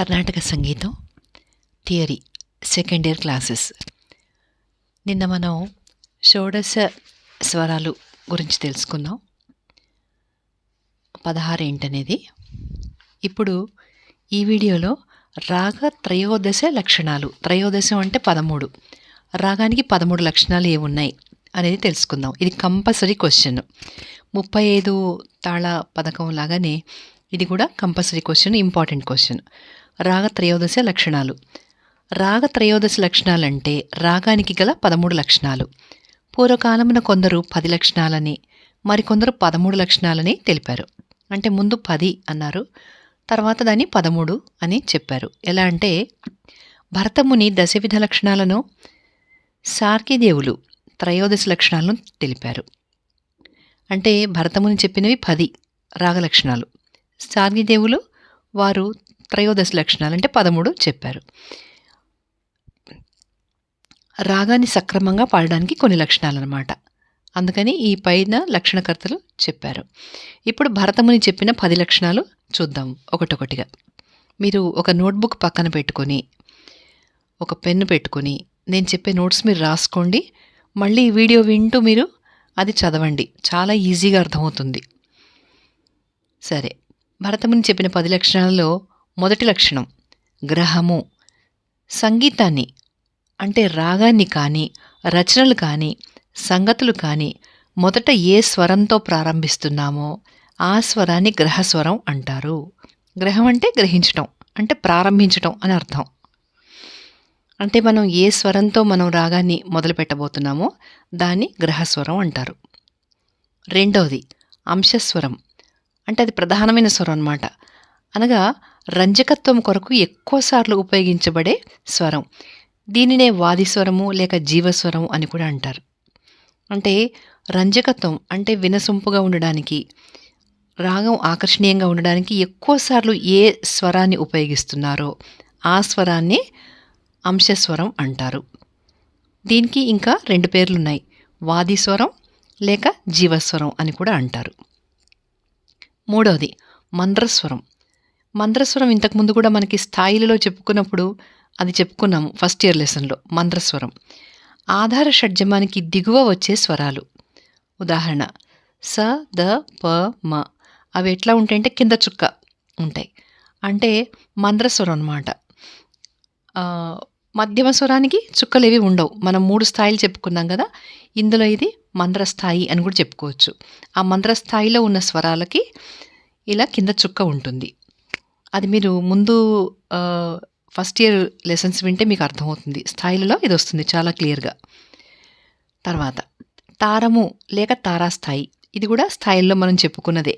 కర్ణాటక సంగీతం theory second year classes. నిన్న మనం షోడశ స్వరాలు గురించి తెలుసుకుందాం పదహారు ఏంటనేది? ఇప్పుడు ఈ వీడియోలో రాగ త్రయోదశ లక్షణాలు. త్రయోదశం అంటే పదమూడు. రాగానికి పదమూడు లక్షణాలు ఏమున్నాయి అనేది తెలుసుకుందాం. ఇది కంపల్సరీ క్వశ్చన్. ముప్పై ఐదు తాళ పథకం లాగానే ఇది కూడా కంపల్సరీ క్వశ్చన్ ఇంపార్టెంట్ క్వశ్చన్. రాగ త్రయోదశ లక్షణాలు. రాగ త్రయోదశ రాగానికి గల పదమూడు లక్షణాలు. పూర్వకాలమున కొందరు పది లక్షణాలని మరికొందరు పదమూడు లక్షణాలని తెలిపారు. అంటే ముందు పది అన్నారు తర్వాత దాన్ని పదమూడు అని చెప్పారు. ఎలా అంటే భరతముని దశవిధ లక్షణాలను సార్కిదేవులు త్రయోదశ లక్షణాలను తెలిపారు. అంటే భరతముని చెప్పినవి పది రాగ లక్షణాలు. సార్గిదేవులు వారు త్రయోదశ లక్షణాలు అంటే పదమూడు చెప్పారు. రాగాన్ని సక్రమంగా పాడడానికి కొన్ని లక్షణాలు అనమాట అందుకని ఈ పైన లక్షణకర్తలు చెప్పారు. ఇప్పుడు భరతముని చెప్పిన పది లక్షణాలు చూద్దాం ఒకటొకటిగా. మీరు ఒక నోట్బుక్ పక్కన పెట్టుకొని ఒక పెన్ను పెట్టుకొని నేను చెప్పే నోట్స్ మీరు రాసుకోండి. మళ్ళీ ఈ వీడియో వింటూ మీరు అది చదవండి. చాలా ఈజీగా అర్థమవుతుంది. సరే. భరతముని చెప్పిన పది లక్షణాలలో మొదటి లక్షణం. గ్రహము. సంగీతాన్ని అంటే రాగాన్ని కానీ రచనలు కానీ సంగతులు కానీ మొదట ఏ స్వరంతో ప్రారంభిస్తున్నామో ఆ స్వరాన్ని గ్రహస్వరం అంటారు. గ్రహం అంటే గ్రహించటం అంటే ప్రారంభించటం అని అర్థం. అంటే మనం ఏ స్వరంతో మనం రాగాన్ని మొదలు పెట్టబోతున్నామో దాన్ని గ్రహస్వరం అంటారు. రెండవది అంశస్వరం. అంటే అది ప్రధానమైన స్వరం అన్నమాట. అనగా రంజకత్వం కొరకు ఎక్కువసార్లు ఉపయోగించబడే స్వరం. దీనినే వాదిస్వరము లేక జీవస్వరం అని కూడా అంటారు. అంటే రంజకత్వం అంటే వినసొంపుగా ఉండడానికి రాగం ఆకర్షణీయంగా ఉండడానికి ఎక్కువసార్లు ఏ స్వరాన్ని ఉపయోగిస్తున్నారో ఆ స్వరాన్ని అంశస్వరం అంటారు. దీనికి ఇంకా రెండు పేర్లున్నాయి. వాదిస్వరం లేక జీవస్వరం అని కూడా అంటారు. మూడవది మంద్రస్వరం మంద్రస్వరం ఇంతకుముందు కూడా మనకి స్థాయిలలో చెప్పుకున్నప్పుడు అది చెప్పుకున్నాము ఫస్ట్ ఇయర్ లెసన్లో మంద్రస్వరం ఆధార షడ్జమానికి దిగువ వచ్చే స్వరాలు. ఉదాహరణ స ద ప మ. అవి ఎట్లా ఉంటాయంటే కింద చుక్క ఉంటాయి. అంటే మంద్రస్వరం అనమాట మధ్యమ స్వరానికి చుక్కలు ఏవి ఉండవు. మనం మూడు స్థాయిలు చెప్పుకున్నాం కదా ఇందులో ఇది మంద్రస్థాయి అని కూడా చెప్పుకోవచ్చు. ఆ మంద్రస్థాయిలో ఉన్న స్వరాలకి ఇలా కింద చుక్క ఉంటుంది. అది మీరు ముందు ఫస్ట్ ఇయర్ లెసన్స్ వింటే మీకు అర్థమవుతుంది. స్థాయిలలో ఇది వస్తుంది చాలా క్లియర్గా. తర్వాత తారము లేక తారాస్థాయి ఇది కూడా స్థాయిల్లో మనం చెప్పుకున్నదే.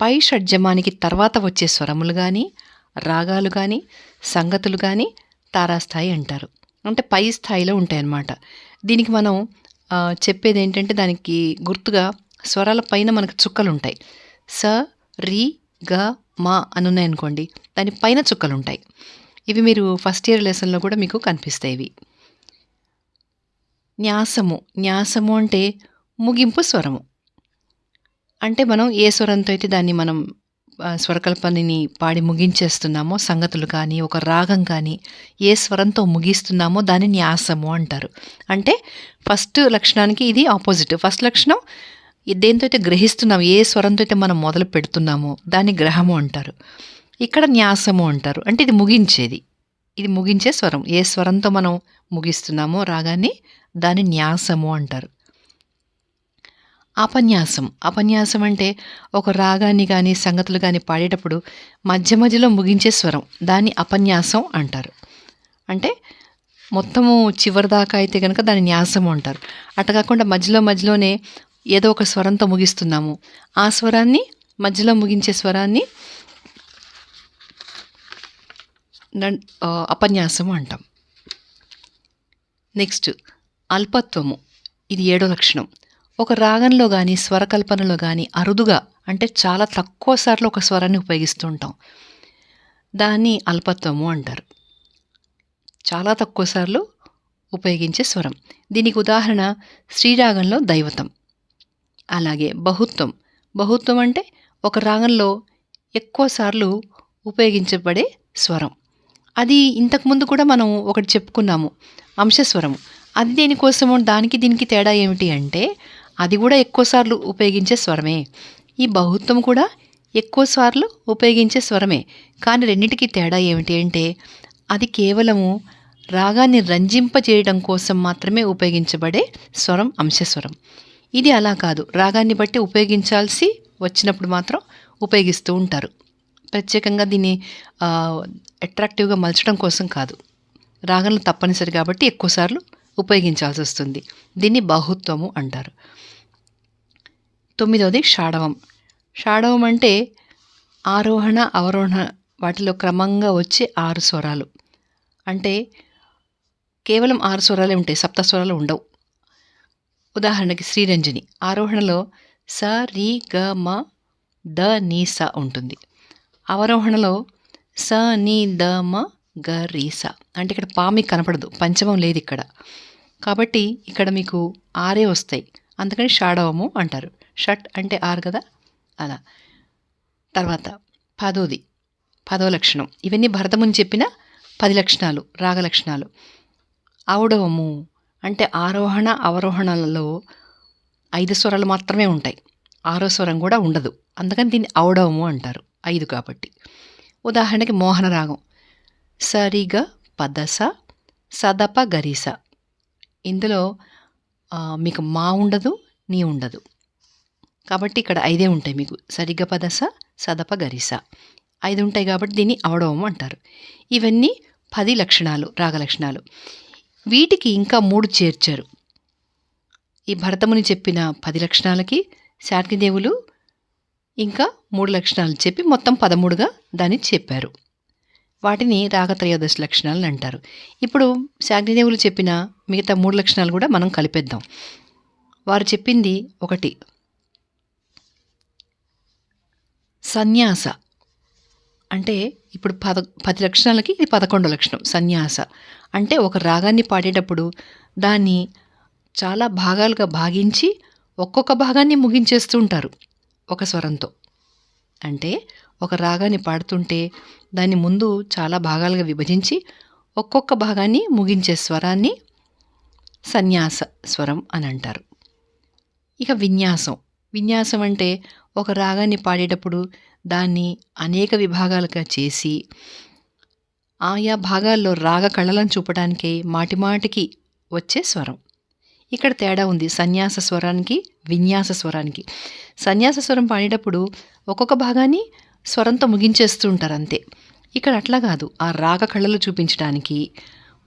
పై షడ్జమానికి తర్వాత వచ్చే స్వరములు కానీ రాగాలు కానీ సంగతులు కానీ తారాస్థాయి అంటారు. అంటే పై స్థాయిలో ఉంటాయన్నమాట. దీనికి మనం చెప్పేది ఏంటంటే దానికి గుర్తుగా స్వరాల పైన మనకు చుక్కలు ఉంటాయి స రి గ మా అని ఉన్నాయనుకోండి దాని పైన చుక్కలు ఉంటాయి ఇవి మీరు ఫస్ట్ ఇయర్ లెసన్లో కూడా మీకు కనిపిస్తాయి ఇవి. న్యాసము. న్యాసము అంటే ముగింపు స్వరము. అంటే మనం ఏ స్వరంతో అయితే దాన్ని మనం స్వరకల్పనని పాడి ముగించేస్తున్నామో సంగతులు కానీ ఒక రాగం కానీ ఏ స్వరంతో ముగిస్తున్నామో దాన్ని న్యాసము అంటారు. అంటే ఫస్ట్ లక్షణానికి ఇది ఆపోజిట్. ఫస్ట్ లక్షణం దేంతో అయితే గ్రహిస్తున్నాం ఏ స్వరంతో అయితే మనం మొదలు పెడుతున్నామో దాన్ని గ్రహము అంటారు. ఇక్కడ న్యాసము అంటారు. అంటే ఇది ముగించేది. ఇది ముగించే స్వరం. ఏ స్వరంతో మనం ముగిస్తున్నామో రాగాన్ని దాన్ని న్యాసము అంటారు. అపన్యాసం అపన్యాసం అంటే ఒక రాగాన్ని కానీ సంగతులు కానీ పాడేటప్పుడు మధ్య మధ్యలో ముగించే స్వరం. దాన్ని అపన్యాసం అంటారు. అంటే మొత్తము చివరి దాకా అయితే కనుక దాన్ని న్యాసం అంటారు. అట్ట కాకుండా మధ్యలో మధ్యలోనే ఏదో ఒక స్వరంతో ముగిస్తున్నాము. ఆ స్వరాన్ని మధ్యలో ముగించే స్వరాన్ని అపన్యాసము అంటాం. నెక్స్ట్ అల్పత్వము. ఇది ఏడో లక్షణం. ఒక రాగంలో కానీ స్వరకల్పనలో కానీ అరుదుగా అంటే చాలా తక్కువ సార్లు ఒక స్వరాన్ని ఉపయోగిస్తూ ఉంటాం. దాన్ని అల్పత్వము అంటారు. చాలా తక్కువ సార్లు ఉపయోగించే స్వరం. దీనికి ఉదాహరణ శ్రీరాగంలో దైవతం. అలాగే బహుత్వం. బహుత్వం అంటే ఒక రాగంలో ఎక్కువ సార్లు ఉపయోగించబడే స్వరం. అది ఇంతకుముందు కూడా మనం ఒకటి చెప్పుకున్నాము అంశస్వరం అది దేనికోసమో దానికి దీనికి తేడా ఏమిటి అంటే అది కూడా ఎక్కువసార్లు ఉపయోగించే స్వరమే. ఈ బహుత్వం కూడా ఎక్కువ సార్లు ఉపయోగించే స్వరమే. కానీ రెండింటికి తేడా ఏమిటి అంటే అది కేవలము రాగాన్ని రంజింపజేయడం కోసం మాత్రమే ఉపయోగించబడే స్వరం అంశస్వరం. ఇది అలా కాదు. రాగాన్ని బట్టి ఉపయోగించాల్సి వచ్చినప్పుడు మాత్రం ఉపయోగిస్తూ ఉంటారు. ప్రత్యేకంగా దీన్ని అట్రాక్టివ్గా మలచడం కోసం కాదు. రాగంలో తప్పనిసరి కాబట్టి ఎక్కువసార్లు ఉపయోగించాల్సి వస్తుంది. దీన్ని బాహుత్వము అంటారు. తొమ్మిదవది షాడవం. షాడవం అంటే ఆరోహణ అవరోహణ వాటిలో క్రమంగా వచ్చే ఆరు స్వరాలు. అంటే కేవలం ఆరు స్వరాలే ఉంటాయి. సప్త స్వరాలు ఉండవు. ఉదాహరణకి శ్రీరంజని. ఆరోహణలో స రి గ మ ద నీ స ఉంటుంది. అవరోహణలో స ని ద మ గ రీ స. అంటే ఇక్కడ పా మీకు కనపడదు. పంచమం లేదు ఇక్కడ. కాబట్టి ఇక్కడ మీకు ఆరే వస్తాయి. అందుకని షాడవము అంటారు. షట్ అంటే ఆరు కదా? అలా. తర్వాత పదోది. పదో లక్షణం. ఇవన్నీ భరతముని చెప్పిన పది లక్షణాలు రాగ లక్షణాలు. ఔడవము. అంటే ఆరోహణ అవరోహణలలో ఐదు స్వరాలు మాత్రమే ఉంటాయి. ఆరో స్వరం కూడా ఉండదు. అందుకని దీన్ని అవడవము అంటారు. ఐదు కాబట్టి. ఉదాహరణకి మోహన రాగం. సరిగ పదస సదప గరిస. ఇందులో మీకు మా ఉండదు నీ ఉండదు. కాబట్టి ఇక్కడ ఐదే ఉంటాయి మీకు. సరిగ పదస సదప గరిస. ఐదు ఉంటాయి కాబట్టి దీన్ని అవడవము అంటారు. ఇవన్నీ పది లక్షణాలు రాగ లక్షణాలు. వీటికి ఇంకా మూడు చేర్చారు. ఈ భరతముని చెప్పిన పది లక్షణాలకి శార్కిదేవులు ఇంకా మూడు లక్షణాలు చెప్పి మొత్తం పదమూడుగా దాన్ని చెప్పారు. వాటిని రాగత్రయోదశ లక్షణాలు అంటారు. ఇప్పుడు శాగ్నిదేవులు చెప్పిన మిగతా మూడు లక్షణాలు కూడా మనం కలిపేద్దాం. వారు చెప్పింది ఒకటి. సన్యాస. అంటే ఇప్పుడు పద పది లక్షణాలకి ఇది పదకొండో లక్షణం సన్యాస. అంటే ఒక రాగాన్ని పాడేటప్పుడు దాన్ని చాలా భాగాలుగా భాగించి ఒక్కొక్క భాగాన్ని ముగించేస్తూ ఉంటారు ఒక స్వరంతో. అంటే ఒక రాగాన్ని పాడుతుంటే దాన్ని ముందు చాలా భాగాలుగా విభజించి ఒక్కొక్క భాగాన్ని ముగించే స్వరాన్ని సన్యాస స్వరం అని అంటారు. ఇక విన్యాసం. విన్యాసం అంటే ఒక రాగాన్ని పాడేటప్పుడు దాన్ని అనేక విభాగాలుగా చేసి ఆయా భాగాల్లో రాగ కళలను చూపడానికే మాటిమాటికి వచ్చే స్వరం. ఇక్కడ తేడా ఉంది. సన్యాస స్వరానికి విన్యాస స్వరానికి. సన్యాస స్వరం పాడేటప్పుడు ఒక్కొక్క భాగాన్ని స్వరంతో ముగించేస్తూ ఉంటారు అంతే. ఇక్కడ అట్లా కాదు. ఆ రాగ కళలు చూపించడానికి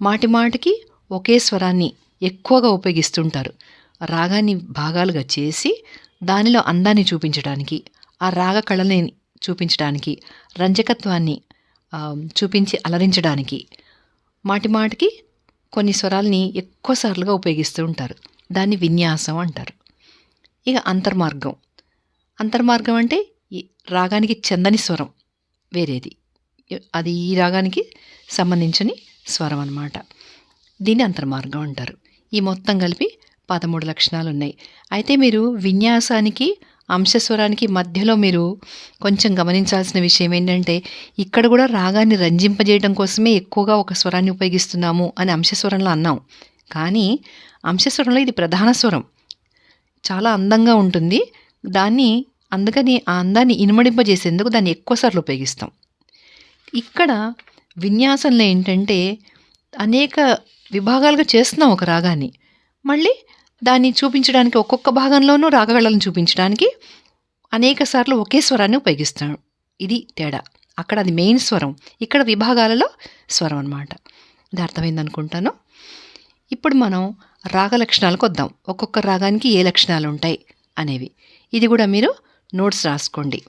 మాటిమాటికి ఒకే స్వరాన్ని ఎక్కువగా ఉపయోగిస్తుంటారు రాగాన్ని భాగాలుగా చేసి దానిలో అందాన్ని చూపించడానికి ఆ రాగ కళని చూపించడానికి రంజకత్వాన్ని చూపించి అలరించడానికి మాటి మాటికి కొన్ని స్వరాల్ని ఎక్కువసార్లుగా ఉపయోగిస్తూ ఉంటారు. దాన్ని విన్యాసం అంటారు. ఇక అంతర్మార్గం. అంతర్మార్గం అంటే ఈ రాగానికి చెందని స్వరం వేరేది. అది ఈ రాగానికి సంబంధించని స్వరం అన్నమాట. దీన్ని అంతర్మార్గం అంటారు. ఈ మొత్తం కలిపి పదమూడు లక్షణాలు ఉన్నాయి అయితే మీరు విన్యాసానికి అంశస్వరానికి మధ్యలో మీరు కొంచెం గమనించాల్సిన విషయం ఏంటంటే ఇక్కడ కూడా రాగాన్ని రంజింపజేయడం కోసమే ఎక్కువగా ఒక స్వరాన్ని ఉపయోగిస్తున్నాము అని అంశస్వరంలో అన్నాం. కానీ అంశస్వరంలో ఇది ప్రధాన స్వరం. చాలా అందంగా ఉంటుంది. దాన్ని అందుకని ఆ అందాన్ని ఇనుమడింపజేసేందుకు దాన్ని ఎక్కువసార్లు ఉపయోగిస్తాం. ఇక్కడ విన్యాసంలో ఏంటంటే అనేక విభాగాలుగా చేస్తున్నాం ఒక రాగాన్ని. మళ్ళీ దాన్ని చూపించడానికి ఒక్కొక్క భాగంలోనూ రాగగళలను చూపించడానికి అనేక సార్లు ఒకే స్వరాన్ని ఉపయోగిస్తాడు ఇది తేడా. అక్కడ అది మెయిన్ స్వరం. ఇక్కడ విభాగాలలో స్వరం అన్నమాట. ఇది అర్థమైంది అనుకుంటాను ఇప్పుడు మనం రాగ లక్షణాలకు వద్దాం. ఒక్కొక్క రాగానికి ఏ లక్షణాలు ఉంటాయి అనేవి. ఇది కూడా మీరు నోట్స్ రాసుకోండి.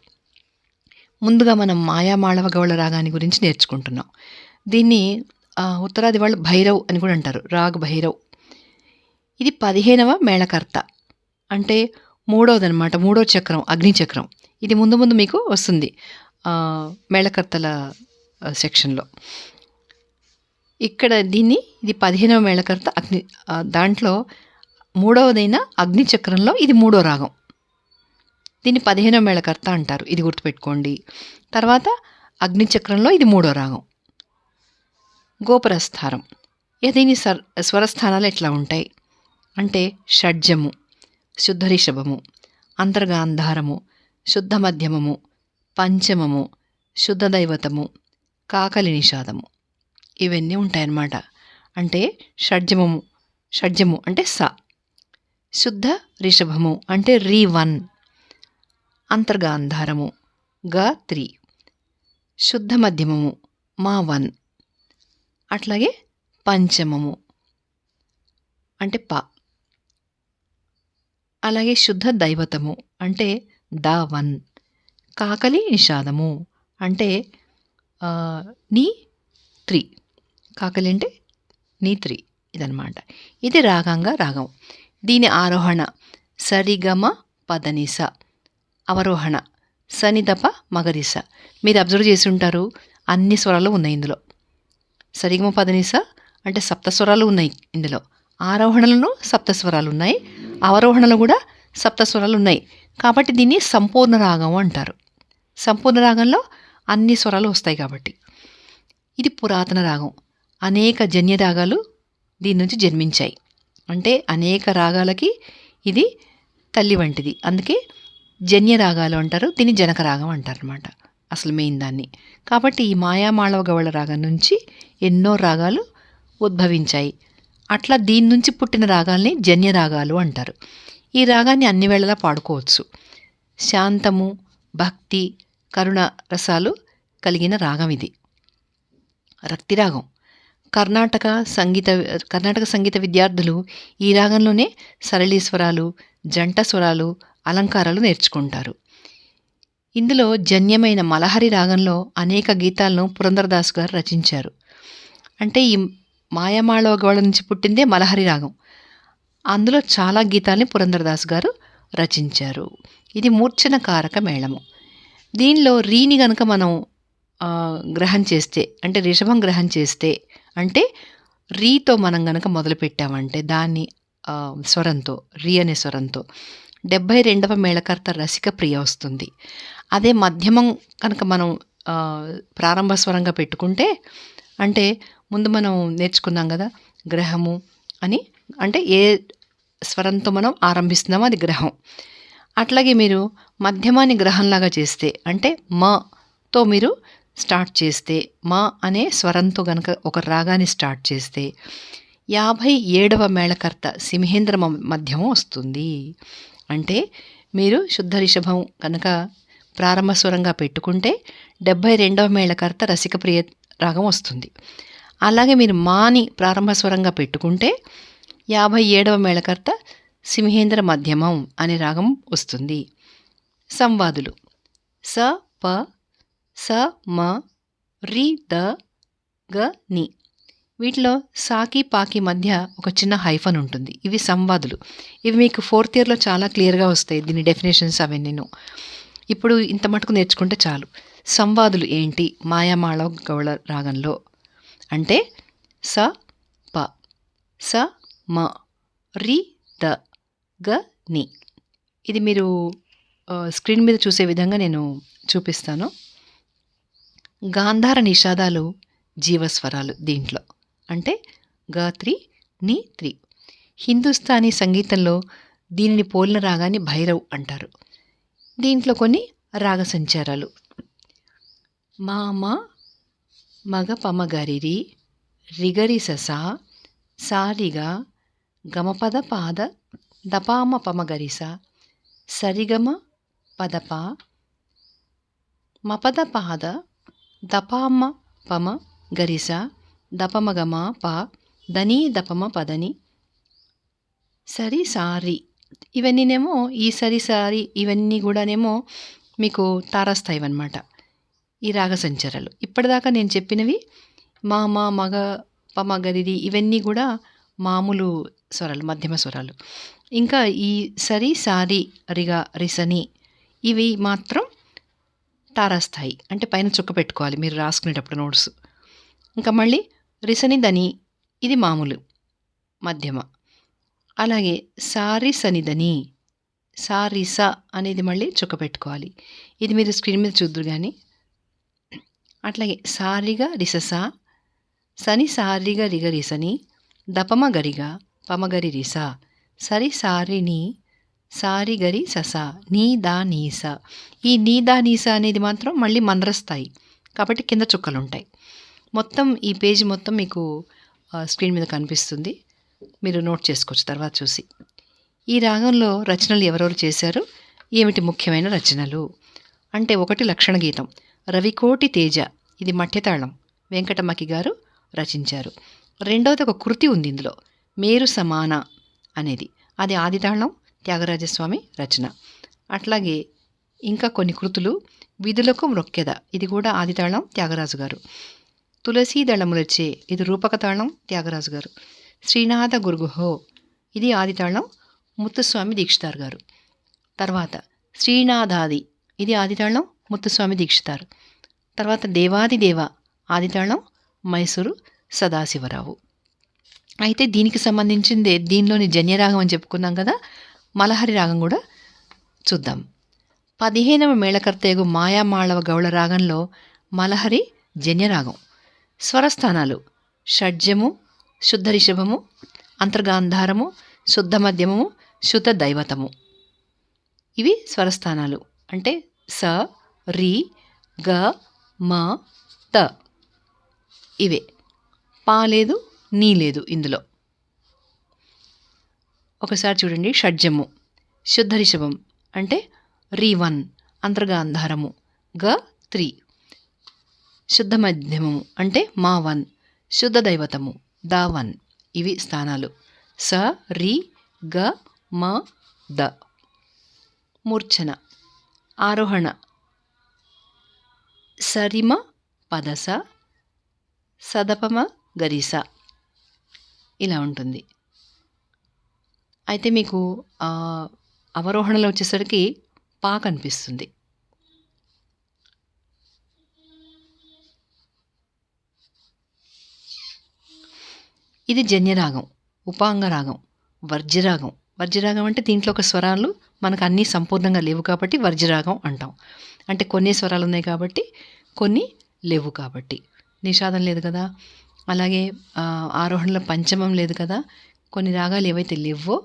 ముందుగా మనం మాయామాళవ గౌళ రాగాన్ని గురించి నేర్చుకుంటున్నాం. దీన్ని ఉత్తరాది వాళ్ళు భైరవ్ అని కూడా అంటారు. రాగ్ భైరవ్. ఇది పదిహేనవ మేళకర్త. అంటే మూడవది అనమాట మూడో చక్రం అగ్నిచక్రం ఇది ముందు ముందు మీకు వస్తుంది మేళకర్తల సెక్షన్లో. ఇక్కడ దీన్ని ఇది పదిహేనవ మేళకర్త అగ్ని దాంట్లో మూడవదైన అగ్నిచక్రంలో ఇది మూడో రాగం. దీన్ని పదిహేనవ మేళకర్త అంటారు ఇది గుర్తుపెట్టుకోండి. తర్వాత అగ్నిచక్రంలో ఇది మూడో రాగం. గోపురస్థారం దీని స్వరస్థానాలు ఎట్లా ఉంటాయి? అంటే షడ్జము శుద్ధ రిషభము అంతర్గాంధారము శుద్ధ మధ్యమము పంచమము శుద్ధ దైవతము కాకలి నిషాదము. ఇవన్నీ ఉంటాయన్నమాట. అంటే షడ్జమము షడ్జము అంటే స. శుద్ధ రిషభము అంటే రీ వన్. అంతర్గాంధారము గ త్రీ. శుద్ధ మధ్యమము మా వన్. అట్లాగే పంచమము అంటే ప. అలాగే శుద్ధ దైవతము అంటే ద వన్. కాకలి నిషాదము అంటే నీ త్రీ. కాకలి అంటే నీ త్రీ ఇదనమాట ఇది రాగంగా రాగం. దీని ఆరోహణ సరిగమ పదనిస అవరోహణ సనిదప మగరిస. మీరు అబ్జర్వ్ చేసి ఉంటారు అన్ని స్వరాలు ఉన్నాయి ఇందులో. సరిగమ పదనిస అంటే సప్త స్వరాలు ఉన్నాయి ఇందులో. ఆరోహణలను సప్త స్వరాలు ఉన్నాయి అవరోహణలు కూడా సప్త స్వరాలు ఉన్నాయి. కాబట్టి దీన్ని సంపూర్ణ రాగం అంటారు. సంపూర్ణ రాగంలో అన్ని స్వరాలు వస్తాయి కాబట్టి. ఇది పురాతన రాగం. అనేక జన్య రాగాలు దీని నుంచి జన్మించాయి. అంటే అనేక రాగాలకి ఇది తల్లి వంటిది. అందుకే జన్య రాగాలు అంటారు దీన్ని జనక రాగం అంటారు అనమాట అసలు మెయిన్ దాన్ని. కాబట్టి ఈ మాయామాళవ గవళ రాగం నుంచి ఎన్నో రాగాలు ఉద్భవించాయి. అట్లా దీని నుంచి పుట్టిన రాగాల్ని జన్య రాగాలు అంటారు. ఈ రాగాన్ని అన్ని వేళలా పాడుకోవచ్చు. శాంతము భక్తి కరుణ రసాలు కలిగిన రాగం ఇది. రక్తిరాగం కర్ణాటక సంగీత కర్ణాటక సంగీత విద్యార్థులు ఈ రాగంలోనే సరళీ స్వరాలు జంట స్వరాలు అలంకారాలు నేర్చుకుంటారు. ఇందులో జన్యమైన మలహరి రాగంలో అనేక గీతాలను పురంధరదాస్ గారు రచించారు. అంటే ఈ మాయమాళవ గోళ నుంచి పుట్టిందే మలహరి రాగం. అందులో చాలా గీతాల్ని పురంధరదాస్ గారు రచించారు. ఇది మూర్ఛన కారక మేళము. దీనిలో రీని గనుక మనం గ్రహం చేస్తే అంటే రిషభం గ్రహం చేస్తే అంటే రీతో మనం గనక మొదలు పెట్టామంటే దాన్ని స్వరంతో రీ అనే స్వరంతో డెబ్భై రెండవ మేళకర్త రసిక ప్రియ వస్తుంది. అదే మధ్యమం కనుక మనం ప్రారంభ స్వరంగా పెట్టుకుంటే అంటే ముందు మనం నేర్చుకున్నాం కదా గ్రహము అని. అంటే ఏ స్వరంతో మనం ఆరంభిస్తున్నామో అది గ్రహం. అట్లాగే మీరు మధ్యమాన్ని గ్రహంలాగా చేస్తే అంటే మతో మీరు స్టార్ట్ చేస్తే మా అనే స్వరంతో గనక ఒక రాగాన్ని స్టార్ట్ చేస్తే యాభై ఏడవ మేళకర్త సింహేంద్ర మ- మధ్యమం వస్తుంది. అంటే మీరు శుద్ధ రిషభం కనుక ప్రారంభ స్వరంగా పెట్టుకుంటే డెబ్భై రెండవ మేళకర్త రసికప్రియ రాగం వస్తుంది. అలాగే మీరు మాని ప్రారంభ స్వరంగా పెట్టుకుంటే యాభై ఏడవ మేళకర్త సింహేంద్ర మధ్యమం అనే రాగం వస్తుంది. సంవాదులు. స ప స మ రి ద గ ని. వీటిలో సాకి పాకి మధ్య ఒక చిన్న హైఫన్ ఉంటుంది. ఇవి సంవాదులు. ఇవి మీకు ఫోర్త్ ఇయర్లో చాలా క్లియర్గా వస్తాయి దీని డెఫినేషన్స్ అవన్నీను. ఇప్పుడు ఇంత మటుకు నేర్చుకుంటే చాలు. సంవాదులు ఏంటి? మాయామాళవ గౌళ రాగంలో అంటే స ప స మ రి ద గ ని. ఇది మీరు స్క్రీన్ మీద చూసే విధంగా నేను చూపిస్తాను. గాంధార నిషాదాలు జీవస్వరాలు దీంట్లో. అంటే గ త్రి ని త్రి హిందుస్థానీ సంగీతంలో దీనిని పోలిన రాగాన్ని భైరవ్ అంటారు. దీంట్లో కొన్ని రాగ సంచారాలు. మా మా పమగరిరి రిగరి ససా సారిగా గమపద పాద దపామ పమగరిస సరిగమ పదప మపద పాద దపామ పమ గరిస దపమగమ ప దని దపమ పదని సరి సారి ఇవన్నీనేమో ఈ సరి సారి ఇవన్నీ కూడానేమో మీకు తారాస్థాయి అనమాట ఈ రాగ సంచారాలు. ఇప్పటిదాకా నేను చెప్పినవి మా మా మగ పమ గదిది ఇవన్నీ కూడా మామూలు స్వరాలు మధ్యమ స్వరాలు. ఇంకా ఈ సరి సారి రిగా రిసని ఇవి మాత్రం తారాస్థాయి. అంటే పైన చుక్క పెట్టుకోవాలి మీరు రాసుకునేటప్పుడు నోట్స్. ఇంకా మళ్ళీ రిసని దని ఇది మామూలు మధ్యమ. అలాగే సారి సనిదని సారిస అనేది మళ్ళీ చుక్క పెట్టుకోవాలి. ఇది మీరు స్క్రీన్ మీద చూద్దరు కానీ అట్లాగే సారిగా రిసస సని సారిగ రిగరిసని దపమ గరిగ పమగరి రిస సరి సారిని సారి గరి సస నీ దా నీస ఈ నీ దా నీస అనేది మాత్రం మళ్ళీ మనరస్తాయి కాబట్టి కింద చుక్కలు ఉంటాయి మొత్తం ఈ పేజీ మొత్తం మీకు స్క్రీన్ మీద కనిపిస్తుంది. మీరు నోట్ చేసుకోవచ్చు తర్వాత చూసి. ఈ రాగంలో రచనలు ఎవరెవరు చేశారు? ఏమిటి ముఖ్యమైన రచనలు? అంటే ఒకటి లక్షణ గీతం రవికోటి తేజ. ఇది మఠ్యతాళం. వెంకటమ్మకి గారు రచించారు. రెండవది ఒక కృతి ఉంది ఇందులో. మేరు సమాన అనేది. అది ఆదితాళం త్యాగరాజస్వామి రచన. అట్లాగే ఇంకా కొన్ని కృతులు విధులకు మ్రొక్కెద ఇది కూడా ఆదితాళం త్యాగరాజు గారు తులసీ దళములచ్చే ఇది రూపకతాళం త్యాగరాజు గారు శ్రీనాథ గురుగుహో. ఇది ఆదితాళం ముత్తుస్వామి దీక్షితార్ గారు తర్వాత శ్రీనాథాది. ఇది ఆదితాళం ముత్తుస్వామి దీక్షితారు. తర్వాత దేవాదిదేవ ఆదితాళం మైసూరు సదాశివరావు. అయితే దీనికి సంబంధించిందే దీనిలోని జన్యరాగం అని చెప్పుకున్నాం కదా మలహరి రాగం కూడా చూద్దాం. పదిహేనవ మేళకర్తయగు మాయామాళవ గౌళ రాగంలో మలహరి జన్యరాగం. స్వరస్థానాలు షడ్జము శుద్ధ రిషభము అంతర్గాంధారము శుద్ధ మధ్యమము శుద్ధ దైవతము. ఇవి స్వరస్థానాలు. అంటే స రి గ మ త. ఇవే. పా లేదు నీ లేదు ఇందులో. ఒకసారి చూడండి షడ్జము. శుద్ధ రిషభం అంటే రి వన్ అంతర్గాంధారము. గ త్రీ. శుద్ధ మధ్యమము అంటే మా వన్ శుద్ధ దైవతము ద వన్. ఇవి స్థానాలు. స రి గ మ ద. మూర్ఛన. ఆరోహణ. సరిమ పదస సదపమ గరిస. ఇలా ఉంటుంది. అయితే మీకు అవరోహణలో వచ్చేసరికి పా కనిపిస్తుంది. ఇది జన్యరాగం ఉపాంగ రాగం వర్జ్యరాగం. వర్జ్యరాగం అంటే దీంట్లో ఒక స్వరాలు మనకు అన్నీ సంపూర్ణంగా లేవు కాబట్టి వర్జ్యరాగం అంటాం. అంటే కొన్ని స్వరాలు ఉన్నాయి కాబట్టి కొన్ని లేవు కాబట్టి. నిషాదం లేదు కదా. అలాగే ఆ, ఆరోహణలో పంచమం లేదు కదా. కొన్ని రాగాలు ఏవైతే లేవో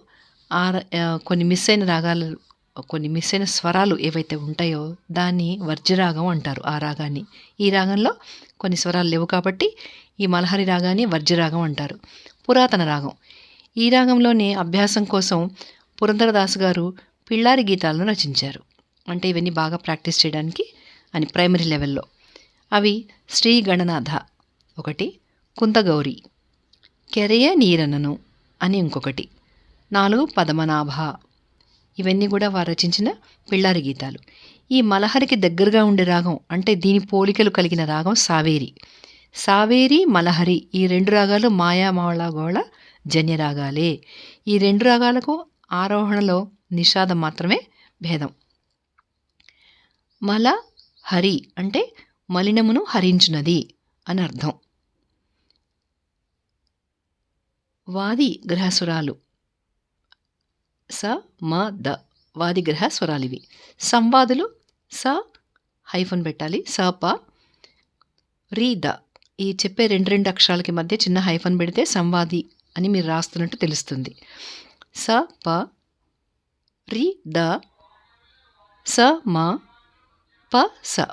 ఆ కొన్ని మిస్ అయిన రాగాలు కొన్ని మిస్ అయిన స్వరాలు ఏవైతే ఉంటాయో దాన్ని వర్జ్యరాగం అంటారు ఆ రాగాన్ని. ఈ రాగంలో కొన్ని స్వరాలు లేవు కాబట్టి ఈ మలహరి రాగాన్ని వర్జ్యరాగం అంటారు. పురాతన రాగం. ఈ రాగంలోనే అభ్యాసం కోసం పురంధరదాస్ గారు పిల్లారి గీతాలను రచించారు. అంటే ఇవన్నీ బాగా ప్రాక్టీస్ చేయడానికి అని ప్రైమరీ లెవెల్లో. అవి శ్రీ గణనాథ ఒకటి కుంతగౌరి కెరయ నీరనను అని ఇంకొకటి. నాలుగు పదమనాభ. ఇవన్నీ కూడా వారు రచించిన పిల్లారి గీతాలు. ఈ మలహరికి దగ్గరగా ఉండే రాగం అంటే దీని పోలికలు కలిగిన రాగం సావేరి. సావేరి మలహరి ఈ రెండు రాగాలు మాయామాళగోళ జన్య రాగాలే. ఈ రెండు రాగాలకు ఆరోహణలో నిషాదం మాత్రమే భేదం. మల హరి అంటే మలినమును హరించినది అని అర్థం. వాది గ్రహస్వరాలు. స మ ద వాది గ్రహ స్వరాలు ఇవి సంవాదులు స హైఫన్ పెట్టాలి. స ప రీ ద. ఈ చెప్పే రెండు రెండు అక్షరాలకి మధ్య చిన్న హైఫన్ పెడితే సంవాది అని మీరు రాస్తున్నట్టు తెలుస్తుంది. స ప రి ద. స మ ప స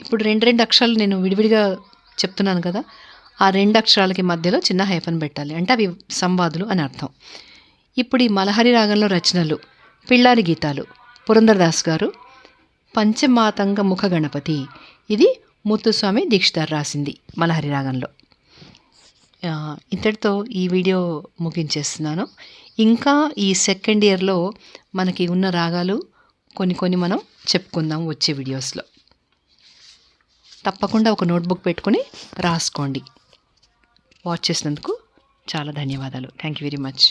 ఇప్పుడు రెండు రెండు అక్షరాలు నేను విడివిడిగా చెప్తున్నాను కదా ఆ రెండు అక్షరాలకి మధ్యలో చిన్న హైఫన్ పెట్టాలి. అంటే అవి సంవాదులు అని అర్థం. ఇప్పుడు ఈ మలహరి రాగంలో రచనలు పిల్లారి గీతాలు పురంధరదాస్ గారు పంచమాతంగ ముఖ గణపతి. ఇది ముత్తుస్వామి దీక్షితారు రాసింది మలహరి రాగంలో. ఇంతటితో ఈ వీడియో ముగించేస్తున్నాను. ఇంకా ఈ సెకండ్ ఇయర్లో మనకి ఉన్న రాగాలు కొన్ని కొన్ని మనం చెప్పుకుందాం వచ్చే వీడియోస్లో. తప్పకుండా ఒక నోట్బుక్ పెట్టుకొని రాసుకోండి. వాచ్ చేసినందుకు చాలా ధన్యవాదాలు. Thank you very much.